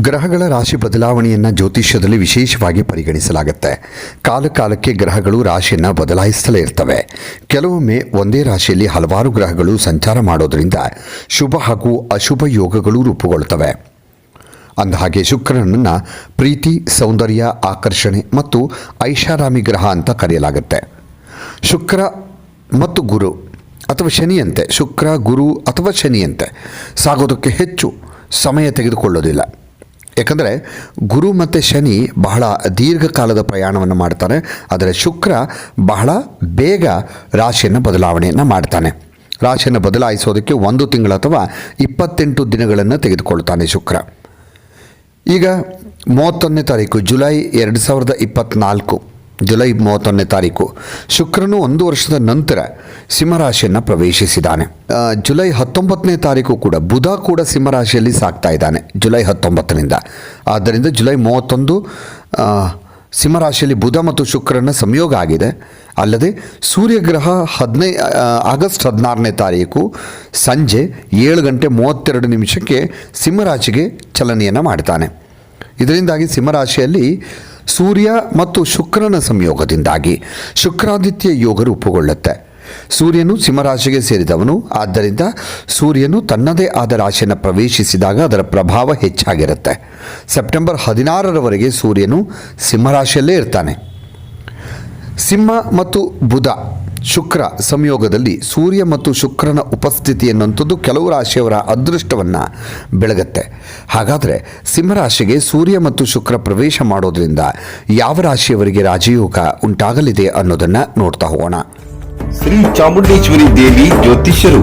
ಗ್ರಹಗಳ ರಾಶಿ ಬದಲಾವಣೆಯನ್ನು ಜ್ಯೋತಿಷ್ಯದಲ್ಲಿ ವಿಶೇಷವಾಗಿ ಪರಿಗಣಿಸಲಾಗುತ್ತೆ. ಕಾಲ ಕಾಲಕ್ಕೆ ಗ್ರಹಗಳು ರಾಶಿಯನ್ನು ಬದಲಾಯಿಸುತ್ತಲೇ ಇರ್ತವೆ. ಕೆಲವೊಮ್ಮೆ ಒಂದೇ ರಾಶಿಯಲ್ಲಿ ಹಲವಾರು ಗ್ರಹಗಳು ಸಂಚಾರ ಮಾಡೋದರಿಂದ ಶುಭ ಹಾಗೂ ಅಶುಭ ಯೋಗಗಳು ರೂಪುಗೊಳ್ತವೆ. ಅಂದಹಾಗೆ ಶುಕ್ರನನ್ನು ಪ್ರೀತಿ, ಸೌಂದರ್ಯ, ಆಕರ್ಷಣೆ ಮತ್ತು ಐಷಾರಾಮಿ ಗ್ರಹ ಅಂತ ಕರೆಯಲಾಗುತ್ತೆ. ಶುಕ್ರ ಮತ್ತು ಗುರು ಅಥವಾ ಶನಿಯಂತೆ. ಶುಕ್ರ, ಗುರು ಅಥವಾ ಶನಿಯಂತೆ. ಸಾಗೋದಕ್ಕೆ ಹೆಚ್ಚು ಸಮಯ ತೆಗೆದುಕೊಳ್ಳೋದಿಲ್ಲ. ಯಾಕಂದರೆ ಗುರು ಮತ್ತು ಶನಿ ಬಹಳ ದೀರ್ಘಕಾಲದ ಪ್ರಯಾಣವನ್ನು ಮಾಡ್ತಾನೆ ಆದರೆ ಶುಕ್ರ ಬಹಳ ಬೇಗ ರಾಶಿಯನ್ನು ಬದಲಾವಣೆಯನ್ನು ಮಾಡ್ತಾನೆ. ರಾಶಿಯನ್ನು ಬದಲಾಯಿಸೋದಕ್ಕೆ ಒಂದು ತಿಂಗಳು ಅಥವಾ ಇಪ್ಪತ್ತೆಂಟು ದಿನಗಳನ್ನು ತೆಗೆದುಕೊಳ್ತಾನೆ ಶುಕ್ರ. ಈಗ ಮೂವತ್ತೊಂದನೇ ತಾರೀಕು, ಜುಲೈ ಎರಡು ಸಾವಿರದ ಇಪ್ಪತ್ತ್ನಾಲ್ಕು ಜುಲೈ ಮೂವತ್ತೊಂದನೇ ತಾರೀಕು. ಶುಕ್ರನು ಒಂದು ವರ್ಷದ ನಂತರ ಸಿಂಹರಾಶಿಯನ್ನು ಪ್ರವೇಶಿಸಿದ್ದಾನೆ ಜುಲೈ ಹತ್ತೊಂಬತ್ತನೇ ತಾರೀಕು ಕೂಡ ಬುಧ ಕೂಡ ಸಿಂಹರಾಶಿಯಲ್ಲಿ ಸಾಕ್ತಾ ಇದ್ದಾನೆ ಜುಲೈ ಹತ್ತೊಂಬತ್ತರಿಂದ. ಆದ್ದರಿಂದ ಜುಲೈ ಮೂವತ್ತೊಂದು ಸಿಂಹರಾಶಿಯಲ್ಲಿ ಬುಧ ಮತ್ತು ಶುಕ್ರನ ಸಂಯೋಗ ಆಗಿದೆ. ಅಲ್ಲದೆ ಸೂರ್ಯಗ್ರಹ ಹದಿನೈ ಆಗಸ್ಟ್ ಹದಿನಾರನೇ ತಾರೀಕು ಸಂಜೆ ಏಳು ಗಂಟೆ ಮೂವತ್ತೆರಡು ನಿಮಿಷಕ್ಕೆ ಸಿಂಹರಾಶಿಗೆ ಚಲನೆಯನ್ನು ಮಾಡ್ತಾನೆ. ಇದರಿಂದಾಗಿ ಸಿಂಹರಾಶಿಯಲ್ಲಿ ಸೂರ್ಯ ಮತ್ತು ಶುಕ್ರನ ಸಂಯೋಗದಿಂದಾಗಿ ಶುಕ್ರಾದಿತ್ಯ ಯೋಗ ರೂಪುಗೊಳ್ಳುತ್ತೆ. ಸೂರ್ಯನು ಸಿಂಹರಾಶಿಗೆ ಸೇರಿದವನು, ಆದ್ದರಿಂದ ಸೂರ್ಯನು ತನ್ನದೇ ಆದ ರಾಶಿಯನ್ನು ಪ್ರವೇಶಿಸಿದಾಗ ಅದರ ಪ್ರಭಾವ ಹೆಚ್ಚಾಗಿರುತ್ತೆ. ಸೆಪ್ಟೆಂಬರ್ ಹದಿನಾರರವರೆಗೆ ಸೂರ್ಯನು ಸಿಂಹರಾಶಿಯಲ್ಲೇ ಇರ್ತಾನೆ. ಸಿಂಹ ಮತ್ತು ಬುಧ ಶುಕ್ರ ಸಂಯೋಗದಲ್ಲಿ ಸೂರ್ಯ ಮತ್ತು ಶುಕ್ರನ ಉಪಸ್ಥಿತಿ ಎನ್ನುವಂಥದ್ದು ಕೆಲವು ರಾಶಿಯವರ ಅದೃಷ್ಟವನ್ನು ಬೆಳಗತ್ತೆ. ಹಾಗಾದರೆ ಸಿಂಹರಾಶಿಗೆ ಸೂರ್ಯ ಮತ್ತು ಶುಕ್ರ ಪ್ರವೇಶ ಮಾಡೋದ್ರಿಂದ ಯಾವ ರಾಶಿಯವರಿಗೆ ರಾಜಯೋಗ ಉಂಟಾಗಲಿದೆ ಅನ್ನೋದನ್ನು ನೋಡ್ತಾ ಹೋಗೋಣ. ಶ್ರೀ ಚಾಮುಂಡೇಶ್ವರಿ ದೇವಿ ಜ್ಯೋತಿಷ್ಯರು.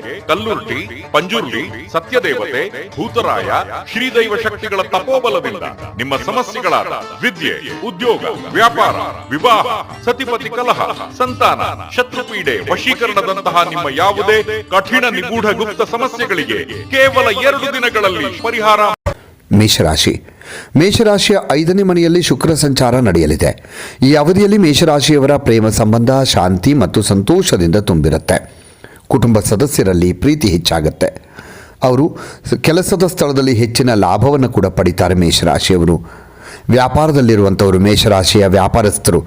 ಕಲ್ಲುರ್ಟಿ ಪಂಜುರ್ಲಿ ಸತ್ಯದೇವತೆ, ಭೂತರಾಯ, ಶ್ರೀದೈವ ಶಕ್ತಿಗಳ ತಪೋಬಲದಿಂದ ನಿಮ್ಮ ಸಮಸ್ಯೆಗಳಾದ ವಿದ್ಯೆ, ಉದ್ಯೋಗ, ವ್ಯಾಪಾರ, ವಿವಾಹ, ಸತಿಪತಿ ಕಲಹ, ಸಂತಾನ, ಶತ್ರುಪೀಡೆ ವಶೀಕರಣದಂತಹ ನಿಮ್ಮ ಯಾವುದೇ ಕಠಿಣ ನಿಗೂಢ ಗುಪ್ತ ಸಮಸ್ಯೆಗಳಿಗೆ ಕೇವಲ ಎರಡು ದಿನಗಳಲ್ಲಿ ಪರಿಹಾರ. ಮೇಷರಾಶಿ. ಮೇಷರಾಶಿಯ ಐದನೇ ಮನೆಯಲ್ಲಿ ಶುಕ್ರ ಸಂಚಾರ ನಡೆಯಲಿದೆ. ಈ ಅವಧಿಯಲ್ಲಿ ಮೇಷರಾಶಿಯವರ ಪ್ರೇಮ ಸಂಬಂಧ ಶಾಂತಿ ಮತ್ತು ಸಂತೋಷದಿಂದ ತುಂಬಿರುತ್ತೆ. ಕುಟುಂಬ ಸದಸ್ಯರಲ್ಲಿ ಪ್ರೀತಿ ಹೆಚ್ಚಾಗುತ್ತೆ. ಅವರು ಕೆಲಸದ ಸ್ಥಳದಲ್ಲಿ ಹೆಚ್ಚಿನ ಲಾಭವನ್ನು ಕೂಡ ಪಡಿತಾರೆ ಮೇಷರಾಶಿಯವರು. ವ್ಯಾಪಾರದಲ್ಲಿರುವಂಥವರು ಮೇಷರಾಶಿಯ ವ್ಯಾಪಾರಸ್ಥರು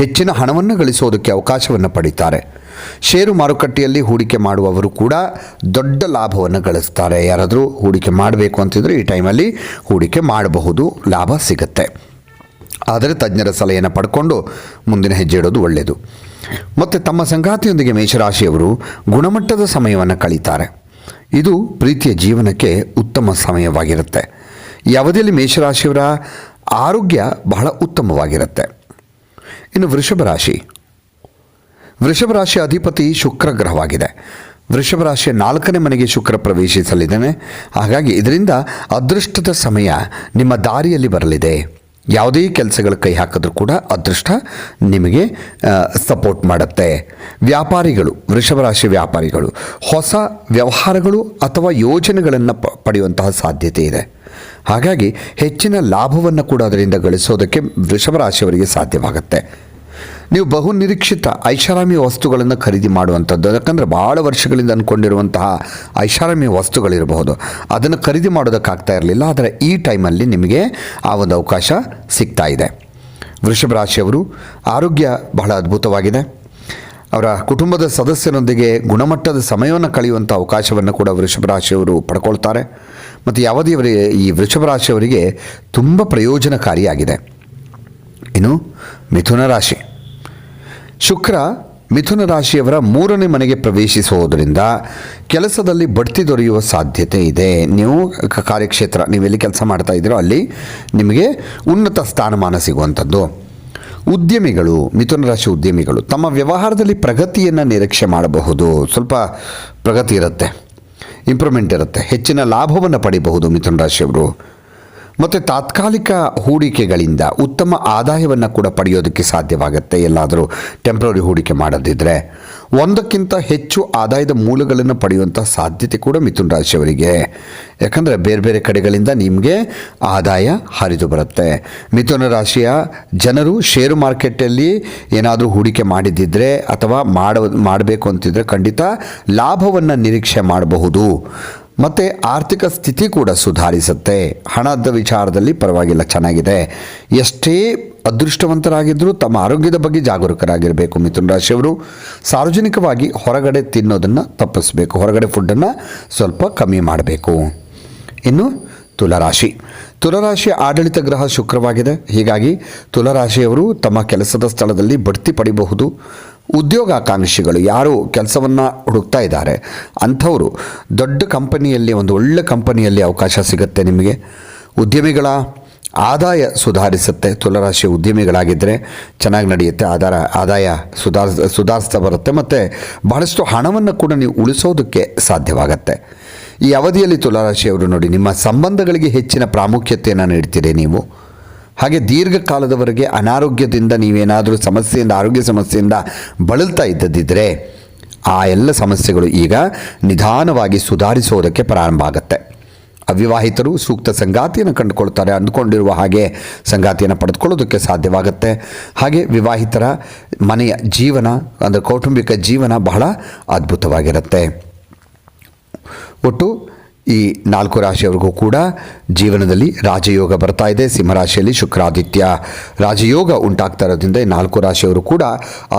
ಹೆಚ್ಚಿನ ಹಣವನ್ನು ಗಳಿಸೋದಕ್ಕೆ ಅವಕಾಶವನ್ನು ಪಡಿತಾರೆ. ಷೇರು ಮಾರುಕಟ್ಟೆಯಲ್ಲಿ ಹೂಡಿಕೆ ಮಾಡುವವರು ಕೂಡ ದೊಡ್ಡ ಲಾಭವನ್ನು ಗಳಿಸ್ತಾರೆ. ಯಾರಾದರೂ ಹೂಡಿಕೆ ಮಾಡಬೇಕು ಅಂತಿದ್ರೆ ಈ ಟೈಮಲ್ಲಿ ಹೂಡಿಕೆ ಮಾಡಬಹುದು. ಲಾಭ ಸಿಗುತ್ತೆ. ಆದರೆ ತಜ್ಞರ ಸಲಹೆಯನ್ನು ಪಡ್ಕೊಂಡು ಮುಂದಿನ ಹೆಜ್ಜೆ ಇಡೋದು ಒಳ್ಳೆಯದು. ಮತ್ತು ತಮ್ಮ ಸಂಗಾತಿಯೊಂದಿಗೆ ಮೇಷರಾಶಿಯವರು ಗುಣಮಟ್ಟದ ಸಮಯವನ್ನು ಕಳೀತಾರೆ. ಇದು ಪ್ರೀತಿಯ ಜೀವನಕ್ಕೆ ಉತ್ತಮ ಸಮಯವಾಗಿರುತ್ತೆ. ಈ ಅವಧಿಯಲ್ಲಿ ಮೇಷರಾಶಿಯವರ ಆರೋಗ್ಯ ಬಹಳ ಉತ್ತಮವಾಗಿರುತ್ತೆ. ಇನ್ನು ವೃಷಭ ರಾಶಿ. ವೃಷಭ ರಾಶಿಯ ಅಧಿಪತಿ ಶುಕ್ರ ಗ್ರಹವಾಗಿದೆ. ವೃಷಭ ರಾಶಿಯ ನಾಲ್ಕನೇ ಮನೆಗೆ ಶುಕ್ರ ಪ್ರವೇಶಿಸಲಿದ್ದಾನೆ. ಹಾಗಾಗಿ ಇದರಿಂದ ಅದೃಷ್ಟದ ಸಮಯ ನಿಮ್ಮ ದಾರಿಯಲ್ಲಿ ಬರಲಿದೆ. ಯಾವುದೇ ಕೆಲಸಗಳ ಕೈ ಹಾಕಿದ್ರೂ ಕೂಡ ಅದೃಷ್ಟ ನಿಮಗೆ ಸಪೋರ್ಟ್ ಮಾಡುತ್ತೆ. ವ್ಯಾಪಾರಿಗಳು ವೃಷಭ ರಾಶಿ ವ್ಯಾಪಾರಿಗಳು, ಹೊಸ ವ್ಯವಹಾರಗಳು ಅಥವಾ ಯೋಜನೆಗಳನ್ನು ಪಡೆಯುವಂತಹ ಸಾಧ್ಯತೆ ಇದೆ. ಹಾಗಾಗಿ ಹೆಚ್ಚಿನ ಲಾಭವನ್ನು ಕೂಡ ಅದರಿಂದ ಗಳಿಸೋದಕ್ಕೆ ವೃಷಭ ರಾಶಿಯವರಿಗೆ ಸಾಧ್ಯವಾಗುತ್ತೆ. ನೀವು ಬಹು ನಿರೀಕ್ಷಿತ ಐಷಾರಾಮಿ ವಸ್ತುಗಳನ್ನು ಖರೀದಿ ಮಾಡುವಂಥದ್ದು. ಯಾಕಂದರೆ ಭಾಳ ವರ್ಷಗಳಿಂದ ಅಂದ್ಕೊಂಡಿರುವಂತಹ ಐಷಾರಾಮಿ ವಸ್ತುಗಳಿರಬಹುದು. ಅದನ್ನು ಖರೀದಿ ಮಾಡೋದಕ್ಕಾಗ್ತಾ ಇರಲಿಲ್ಲ. ಆದರೆ ಈ ಟೈಮಲ್ಲಿ ನಿಮಗೆ ಆ ಒಂದು ಅವಕಾಶ ಸಿಗ್ತಾ ಇದೆ. ವೃಷಭ ರಾಶಿಯವರು ಆರೋಗ್ಯ ಬಹಳ ಅದ್ಭುತವಾಗಿದೆ. ಅವರ ಕುಟುಂಬದ ಸದಸ್ಯರೊಂದಿಗೆ ಗುಣಮಟ್ಟದ ಸಮಯವನ್ನು ಕಳೆಯುವಂಥ ಅವಕಾಶವನ್ನು ಕೂಡ ವೃಷಭ ರಾಶಿಯವರು ಪಡ್ಕೊಳ್ತಾರೆ. ಮತ್ತು ಅವರಿಗೆ ಈ ವೃಷಭ ರಾಶಿಯವರಿಗೆ ತುಂಬ ಪ್ರಯೋಜನಕಾರಿಯಾಗಿದೆ. ಇನ್ನು ಮಿಥುನ ರಾಶಿ. ಶುಕ್ರ ಮಿಥುನ ರಾಶಿಯವರ ಮೂರನೇ ಮನೆಗೆ ಪ್ರವೇಶಿಸುವುದರಿಂದ ಕೆಲಸದಲ್ಲಿ ಬಡ್ತಿ ದೊರೆಯುವ ಸಾಧ್ಯತೆ ಇದೆ. ನೀವು ಕಾರ್ಯಕ್ಷೇತ್ರ, ನೀವೆಲ್ಲಿ ಕೆಲಸ ಮಾಡ್ತಾ ಇದ್ದೀರೋ ಅಲ್ಲಿ ನಿಮಗೆ ಉನ್ನತ ಸ್ಥಾನಮಾನ ಸಿಗುವಂಥದ್ದು. ಉದ್ಯಮಿಗಳು, ಮಿಥುನ ರಾಶಿ ಉದ್ಯಮಿಗಳು, ತಮ್ಮ ವ್ಯವಹಾರದಲ್ಲಿ ಪ್ರಗತಿಯನ್ನು ನಿರೀಕ್ಷೆ ಮಾಡಬಹುದು. ಸ್ವಲ್ಪ ಪ್ರಗತಿ ಇರುತ್ತೆ, ಇಂಪ್ರೂವ್ಮೆಂಟ್ ಇರುತ್ತೆ, ಹೆಚ್ಚಿನ ಲಾಭವನ್ನು ಪಡಿಬಹುದು ಮಿಥುನ ರಾಶಿಯವರು. ಮತ್ತು ತಾತ್ಕಾಲಿಕ ಹೂಡಿಕೆಗಳಿಂದ ಉತ್ತಮ ಆದಾಯವನ್ನು ಕೂಡ ಪಡೆಯೋದಕ್ಕೆ ಸಾಧ್ಯವಾಗುತ್ತೆ. ಎಲ್ಲಾದರೂ ಟೆಂಪ್ರರಿ ಹೂಡಿಕೆ ಮಾಡದಿದ್ದರೆ ಒಂದಕ್ಕಿಂತ ಹೆಚ್ಚು ಆದಾಯದ ಮೂಲಗಳನ್ನು ಪಡೆಯುವಂಥ ಸಾಧ್ಯತೆ ಕೂಡ ಮಿಥುನ್ ರಾಶಿಯವರಿಗೆ. ಯಾಕಂದರೆ ಬೇರೆ ಬೇರೆ ಕಡೆಗಳಿಂದ ನಿಮಗೆ ಆದಾಯ ಹರಿದು ಬರುತ್ತೆ. ಮಿಥುನ ರಾಶಿಯ ಜನರು ಷೇರು ಮಾರ್ಕೆಟಲ್ಲಿ ಏನಾದರೂ ಹೂಡಿಕೆ ಮಾಡಿದ್ದಿದ್ರೆ ಅಥವಾ ಮಾಡ, ಮಾಡಬೇಕು ಅಂತಿದ್ರೆ ಖಂಡಿತ ಲಾಭವನ್ನು ನಿರೀಕ್ಷೆ ಮಾಡಬಹುದು. ಮತ್ತು ಆರ್ಥಿಕ ಸ್ಥಿತಿ ಕೂಡ ಸುಧಾರಿಸುತ್ತೆ. ಹಣದ ವಿಚಾರದಲ್ಲಿ ಪರವಾಗಿಲ್ಲ, ಚೆನ್ನಾಗಿದೆ. ಎಷ್ಟೇ ಅದೃಷ್ಟವಂತರಾಗಿದ್ದರೂ ತಮ್ಮ ಆರೋಗ್ಯದ ಬಗ್ಗೆ ಜಾಗರೂಕರಾಗಿರಬೇಕು ಮಿಥುನ ರಾಶಿಯವರು. ಸಾರ್ವಜನಿಕವಾಗಿ ಹೊರಗಡೆ ತಿನ್ನೋದನ್ನು ತಪ್ಪಿಸಬೇಕು, ಹೊರಗಡೆ ಫುಡ್ಡನ್ನು ಸ್ವಲ್ಪ ಕಮ್ಮಿ ಮಾಡಬೇಕು. ಇನ್ನು ತುಲರಾಶಿ. ತುಲರಾಶಿಯ ಆಡಳಿತ ಗ್ರಹ ಶುಕ್ರವಾಗಿದೆ. ಹೀಗಾಗಿ ತುಲರಾಶಿಯವರು ತಮ್ಮ ಕೆಲಸದ ಸ್ಥಳದಲ್ಲಿ ಬಡ್ತಿ ಪಡಿಬಹುದು. ಉದ್ಯೋಗಾಕಾಂಕ್ಷಿಗಳು ಯಾರು ಕೆಲಸವನ್ನು ಹುಡುಕ್ತಾ ಇದ್ದಾರೆ, ಅಂಥವರು ದೊಡ್ಡ ಕಂಪನಿಯಲ್ಲಿ, ಒಂದು ಒಳ್ಳೆ ಕಂಪನಿಯಲ್ಲಿ ಅವಕಾಶ ಸಿಗುತ್ತೆ ನಿಮಗೆ. ಉದ್ಯಮಿಗಳ ಆದಾಯ ಸುಧಾರಿಸುತ್ತೆ. ತುಲರಾಶಿ ಉದ್ಯಮಿಗಳಾಗಿದ್ದರೆ ಚೆನ್ನಾಗಿ ನಡೆಯುತ್ತೆ. ಆಧಾರ, ಆದಾಯ ಸುಧಾರಿಸ್ ಸುಧಾರಿಸ್ತಾ ಬರುತ್ತೆ. ಮತ್ತು ಬಹಳಷ್ಟು ಹಣವನ್ನು ಕೂಡ ನೀವು ಉಳಿಸೋದಕ್ಕೆ ಸಾಧ್ಯವಾಗತ್ತೆ. ಈ ಅವಧಿಯಲ್ಲಿ ತುಲಾರಾಶಿಯವರು ನೋಡಿ, ನಿಮ್ಮ ಸಂಬಂಧಗಳಿಗೆ ಹೆಚ್ಚಿನ ಪ್ರಾಮುಖ್ಯತೆಯನ್ನು ನೀಡ್ತೀರಿ ನೀವು. ಹಾಗೆ ದೀರ್ಘಕಾಲದವರೆಗೆ ಅನಾರೋಗ್ಯದಿಂದ ನೀವೇನಾದರೂ ಸಮಸ್ಯೆಯಿಂದ, ಆರೋಗ್ಯ ಸಮಸ್ಯೆಯಿಂದ ಬಳಲ್ತಾ ಇದ್ದದಿದ್ದರೆ ಆ ಎಲ್ಲ ಸಮಸ್ಯೆಗಳು ಈಗ ನಿಧಾನವಾಗಿ ಸುಧಾರಿಸೋದಕ್ಕೆ ಪ್ರಾರಂಭ ಆಗುತ್ತೆ. ಅವಿವಾಹಿತರು ಸೂಕ್ತ ಸಂಗಾತಿಯನ್ನು ಕಂಡುಕೊಳ್ತಾರೆ, ಅಂದುಕೊಂಡಿರುವ ಹಾಗೆ ಸಂಗಾತಿಯನ್ನು ಪಡೆದುಕೊಳ್ಳೋದಕ್ಕೆ ಸಾಧ್ಯವಾಗುತ್ತೆ. ಹಾಗೆ ವಿವಾಹಿತರ ಮನೆಯ ಜೀವನ, ಅಂದರೆ ಕೌಟುಂಬಿಕ ಜೀವನ ಬಹಳ ಅದ್ಭುತವಾಗಿರುತ್ತೆ. ಒಟ್ಟು ಈ ನಾಲ್ಕು ರಾಶಿಯವರಿಗೂ ಕೂಡ ಜೀವನದಲ್ಲಿ ರಾಜಯೋಗ ಬರ್ತಾ ಇದೆ. ಸಿಂಹರಾಶಿಯಲ್ಲಿ ಶುಕ್ರಾದಿತ್ಯ ರಾಜಯೋಗ ಉಂಟಾಗ್ತಾ ಇರೋದ್ರಿಂದ ಈ ನಾಲ್ಕು ರಾಶಿಯವರು ಕೂಡ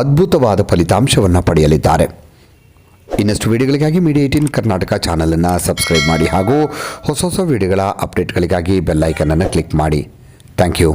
ಅದ್ಭುತವಾದ ಫಲಿತಾಂಶವನ್ನು ಪಡೆಯಲಿದ್ದಾರೆ. ಇನ್ನಷ್ಟು ವಿಡಿಯೋಗಳಿಗಾಗಿ ಮೀಡಿಯಾ ಏಟೀನ್ ಕರ್ನಾಟಕ ಚಾನಲನ್ನು ಸಬ್ಸ್ಕ್ರೈಬ್ ಮಾಡಿ ಹಾಗೂ ಹೊಸ ಹೊಸ ವಿಡಿಯೋಗಳ ಅಪ್ಡೇಟ್ಗಳಿಗಾಗಿ ಬೆಲ್ಲೈಕನನ್ನು ಕ್ಲಿಕ್ ಮಾಡಿ. Thank you.